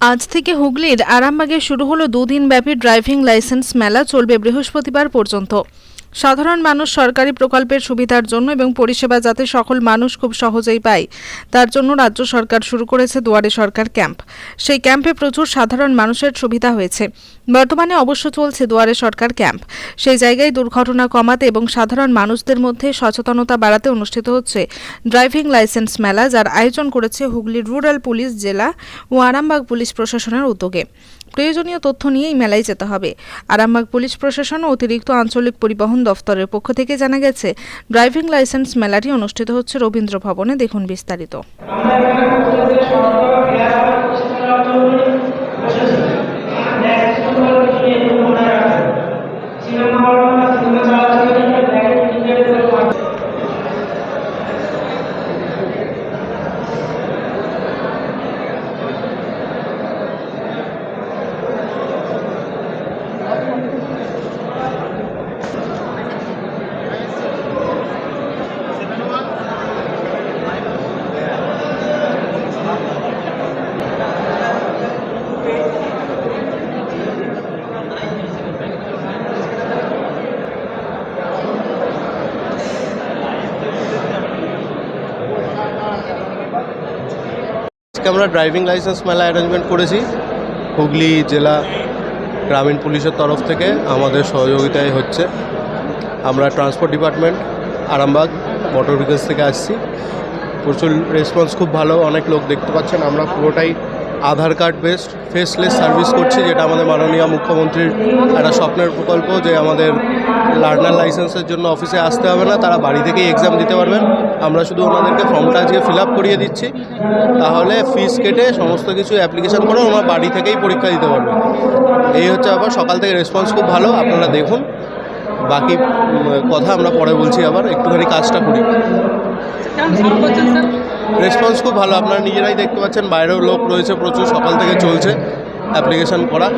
আজ থেকে হুগলির আরামবাগে শুরু হলো দুদিনব্যাপী ড্রাইভিং লাইসেন্স মেলা চলবে বৃহস্পতিবার পর্যন্ত। সাধারণ মানুষ সরকারি প্রকল্পের সুবিধার জন্য এবং পরিষেবা যাতে সকল মানুষ খুব সহজেই পায়, তার জন্য রাজ্য সরকার শুরু করেছে দুয়ারে সরকার ক্যাম্প। সেই ক্যাম্পে প্রচুর সাধারণ মানুষের সুবিধা হয়েছে। বর্তমানে অবশ্য চলছে দুয়ারে সরকার ক্যাম্প। সেই জায়গায় দুর্ঘটনা কমাতে এবং সাধারণ মানুষদের মধ্যে সচেতনতা বাড়াতে অনুষ্ঠিত হচ্ছে ড্রাইভিং লাইসেন্স মেলা, যার আয়োজন করেছে হুগলি রুরাল পুলিশ জেলা ও আরামবাগ পুলিশ প্রশাসনের উদ্যোগে। প্রয়োজনীয় তথ্য নিয়েই মেলায় যেতে হবে। আরামবাগ পুলিশ প্রশাসন ও অতিরিক্ত আঞ্চলিক পরিবহন দফতরের পক্ষ থেকে জানা গেছে ড্রাইভিং লাইসেন্স মেলাটি অনুষ্ঠিত হচ্ছে রবীন্দ্র ভবনে। দেখুন বিস্তারিত আজকে আমরা ড্রাইভিং লাইসেন্স মেলা অ্যারেঞ্জমেন্ট করেছি। হুগলি জেলা গ্রামীণ পুলিশের তরফ থেকে আমাদের সহযোগিতায় হচ্ছে। আমরা transport department Arambagh motor vehicles থেকে আসছি। প্রচুর রেসপন্স খুব ভালো, অনেক লোক দেখতে পাচ্ছেন। আমরা পুরোটাই Aadhaar card based faceless service করছি, যেটা আমাদের মাননীয় মুখ্যমন্ত্রীর একটা স্বপ্নের প্রকল্প যে আমাদের লার্নার লাইসেন্সের জন্য অফিসে আসতে হবে না, তারা বাড়ি থেকেই এক্সাম দিতে পারবেন। আমরা শুধু ওনাদেরকে ফর্মটা আজকে ফিল আপ করিয়ে দিচ্ছি। তাহলে ফিস কেটে সমস্ত কিছু অ্যাপ্লিকেশন করে ওনারা বাড়ি থেকেই পরীক্ষা দিতে পারবেন। এই হচ্ছে আবার সকাল থেকে রেসপন্স খুব ভালো, আপনারা দেখুন। বাকি কথা আমরা পরে বলছি আবার, একটুখানি কাজটা করি। রেসপন্স খুব ভালো। আপনারা নিজেরাই দেখতে পাচ্ছেন বাইরেও লোক রয়েছে প্রচুর সকাল থেকে চলছে অ্যাপ্লিকেশন করা।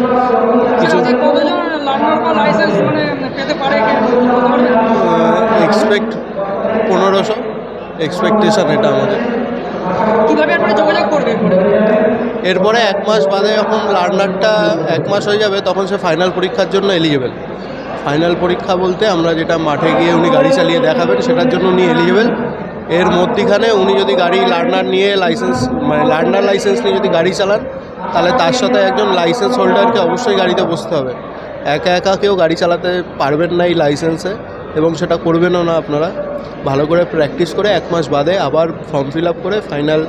কিছু আচ্ছা, বা লাইসেন্স মানে? এক্সপেক্ট পনেরোশো এক্সপেকটেশন এটা আমাদের। এরপরে এক মাস বাদে যখন লার্নারটা এক মাস হয়ে যাবে তখন সে ফাইনাল পরীক্ষার জন্য এলিজেবেল ফাইনাল পরীক্ষা বলতে আমরা যেটা মাঠে গিয়ে উনি গাড়ি চালিয়ে দেখাবেন সেটার জন্য উনি এলিজেবল এর মধ্যিখানে উনি যদি গাড়ি লার্নার নিয়ে লাইসেন্স মানে লার্নার লাইসেন্স নিয়ে যদি গাড়ি চালান, তাহলে তার সাথে একজন লাইসেন্স হোল্ডারকে অবশ্যই গাড়িতে বসতে হবে। একা একা কেউ গাড়ি চালাতে পারবেন না এই লাইসেন্সে এবং সেটা করবেনও না আপনারা। ভালো করে প্র্যাকটিস করে এক মাস বাদে আবার ফর্ম ফিল আপ করে ফাইনাল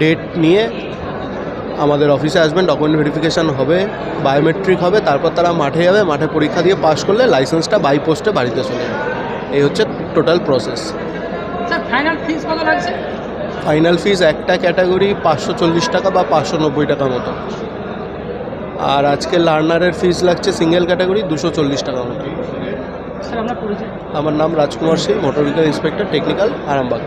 ডেট নিয়ে আমাদের অফিসে আসবেন ডকুমেন্ট ভেরিফিকেশান হবে বায়োমেট্রিক হবে, তারপর তারা মাঠে যাবে, মাঠে পরীক্ষা দিয়ে পাশ করলে লাইসেন্সটা বাই পোস্টে বাড়িতে চলে যাবে। এই হচ্ছে total process sir final fees কত লাগছে? ফাইনাল ফিস একটা ক্যাটাগরি পাঁচশো চল্লিশ টাকা বা পাঁচশো নব্বই টাকা মতো। আর আজকে লার্নারের ফিজ লাগছে সিঙ্গেল ক্যাটাগরি দুশো চল্লিশ টাকা মতো। আমার নাম Rajkumar Singh motor vehicle inspector technical Arambagh.